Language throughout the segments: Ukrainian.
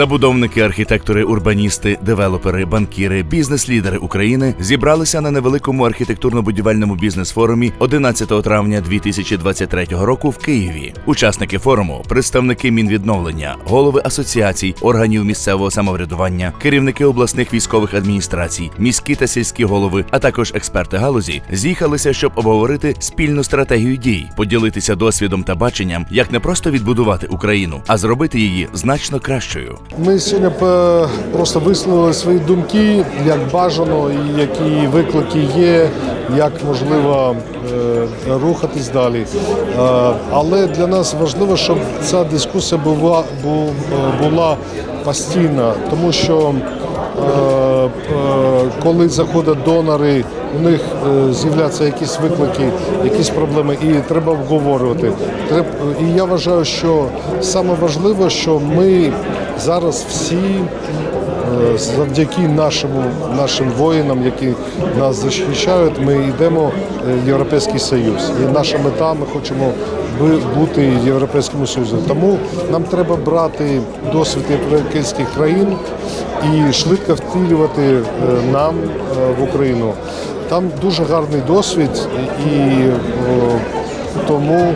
Забудовники, архітектори, урбаністи, девелопери, банкіри, бізнес-лідери України зібралися на невеликому архітектурно-будівельному бізнес-форумі 11 травня 2023 року в Києві. Учасники форуму, представники Мінвідновлення, голови асоціацій, органів місцевого самоврядування, керівники обласних військових адміністрацій, міські та сільські голови, а також експерти галузі, з'їхалися, щоб обговорити спільну стратегію дій, поділитися досвідом та баченням, як не просто відбудувати Україну, а зробити її значно кращою. Ми сьогодні е, просто висловили свої думки, як бажано, і які виклики є, як можливо е, рухатись далі. Е, Але для нас важливо, щоб ця дискусія була, була постійна, тому що е, е, коли заходять донори, у них е, з'являються якісь виклики, якісь проблеми, і треба обговорювати. І я вважаю, що саме важливо, що ми зараз всі е, завдяки нашому нашим воїнам, які нас захищають, ми йдемо е, в Європейський Союз. І наша мета, ми хочемо бути в Європейському Союзі. Тому нам треба брати досвід європейських країн і швидко втілювати е, нам в Україну. Там дуже гарний досвід, і тому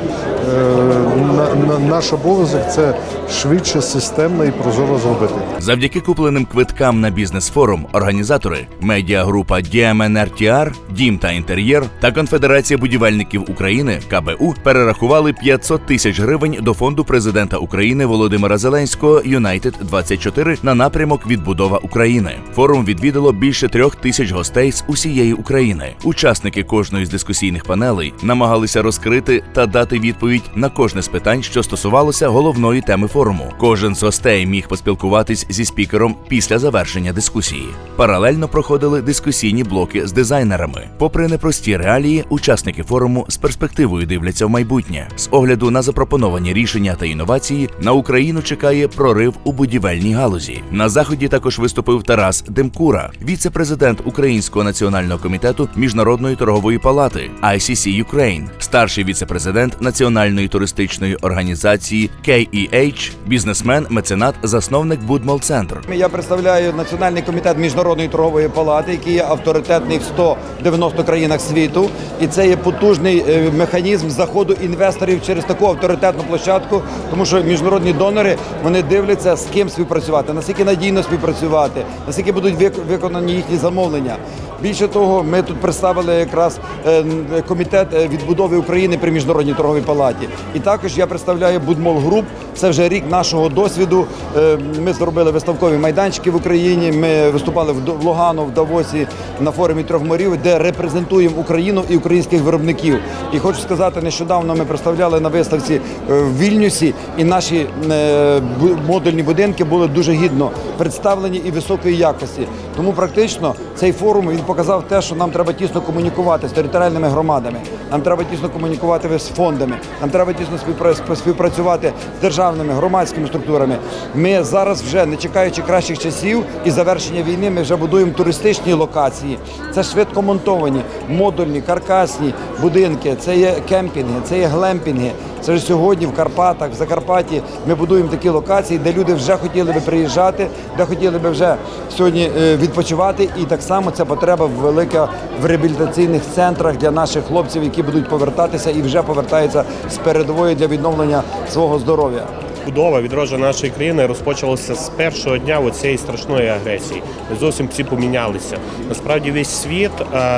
наш обов'язок це швидше, системно і прозоро зробити. Завдяки купленим квиткам на бізнес-форум організатори медіагрупа DMNRTR, Дім та інтер'єр та Конфедерація будівельників України КБУ перерахували 500 тисяч гривень до фонду президента України Володимира Зеленського Юнайтед 24 на напрямок відбудова України. Форум відвідало більше трьох тисяч гостей з усієї України. Учасники кожної з дискусійних панелей намагалися розкрити та дати відповідь на кожне з питань, що стосувалося головної теми форуму. Кожен з гостей міг поспілкуватись зі спікером після завершення дискусії. Паралельно проходили дискусійні блоки з дизайнерами. Попри непрості реалії, учасники форуму з перспективою дивляться в майбутнє. З огляду на запропоновані рішення та інновації на Україну чекає прорив у будівельній галузі. На заході також виступив Тарас Демкура, віце-президент Українського національного комітету міжнародної торгової палати ICC Ukraine, старший віце-президент Національної туристичної організації KEH, бізнесмен, меценат, засновник Будмол Центр. Я представляю Національний комітет міжнародної торгової палати, який є авторитетний в 190 країнах світу, і це є потужний е, механізм заходу інвесторів через таку авторитетну площадку, тому що міжнародні донори вони дивляться з ким співпрацювати, наскільки надійно співпрацювати, наскільки будуть вик- виконані їхні замовлення. Більше того, ми тут представили якраз е, комітет е, відбудови України при міжнародній торговій палаті. І також я представляю Будмол Груп. Це вже рік нашого досвіду. Е, Ми зробили виставкові майданчики в Україні. Ми виступали в Лугану, в Давосі на форумі трьох морів, де репрезентуємо Україну і українських виробників. І хочу сказати, нещодавно ми представляли на виставці е, в Вільнюсі, і наші е, модульні будинки були дуже гідно представлені і високої якості. Тому практично цей форум він показав те, що нам треба тісно комунікувати з територіальними громадами. Нам треба тісно комунікувати з фондами. Нам треба тісно співпра- співпрацювати з державними громадськими структурами. Ми зараз вже не чекаючи кращих часів і завершення війни, ми вже будуємо туристичні локації. Це швидко монтовані, модульні, каркасні будинки. Це є кемпінги, це є глемпінги. Це ж сьогодні в Карпатах, в Закарпатті ми будуємо такі локації, де люди вже хотіли би приїжджати, де хотіли би вже сьогодні е, відпочивати. І так само ця потреба велика в реабілітаційних центрах для наших хлопців, які будуть повертатися і вже повертаються з передової для відновлення свого здоров'я. Будова відродження нашої країни розпочалася з першого дня цієї страшної агресії. Ми зовсім всі помінялися. Насправді весь світ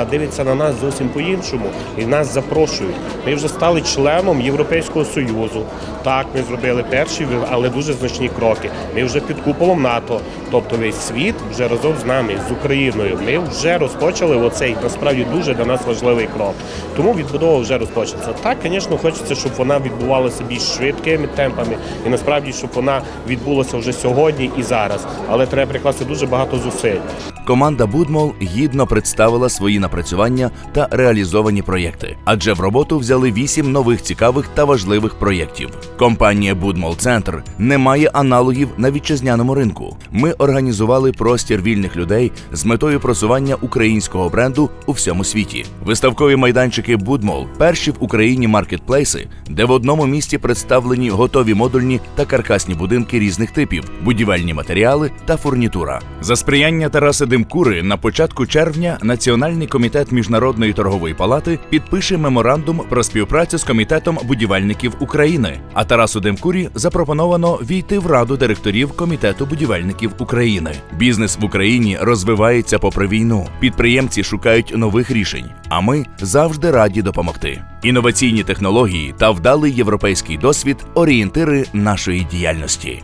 дивиться на нас зовсім по-іншому і нас запрошують. Ми вже стали членом Європейського союзу. Так, ми зробили перші, але дуже значні кроки. Ми вже під куполом НАТО. Тобто весь світ вже разом з нами, з Україною. Ми вже розпочали оцей насправді дуже для нас важливий крок. Тому відбудова вже розпочнеться. Так, звісно, хочеться, щоб вона відбувалася більш швидкими темпами, і насправді, щоб вона відбулася вже сьогодні і зараз. Але треба прикласти дуже багато зусиль. Команда Будмол гідно представила свої напрацювання та реалізовані проєкти, адже в роботу взяли вісім нових цікавих та важливих проєктів. Компанія Будмол Центр не має аналогів на вітчизняному ринку. Ми організували простір вільних людей з метою просування українського бренду у всьому світі. Виставкові майданчики Будмол перші в Україні маркетплейси, де в одному місті представлені готові модульні та каркасні будинки різних типів, будівельні матеріали та фурнітура. За сприяння Тараса Димкури на початку червня Національний комітет міжнародної торгової палати підпише меморандум про співпрацю з комітетом будівельників України. А Тарасу Димкурі запропоновано війти в раду директорів комітету будівельників України. Бізнес в Україні розвивається попри війну. Підприємці шукають нових рішень, а ми завжди раді допомогти. Інноваційні технології та вдалий європейський досвід орієнтири нашої діяльності.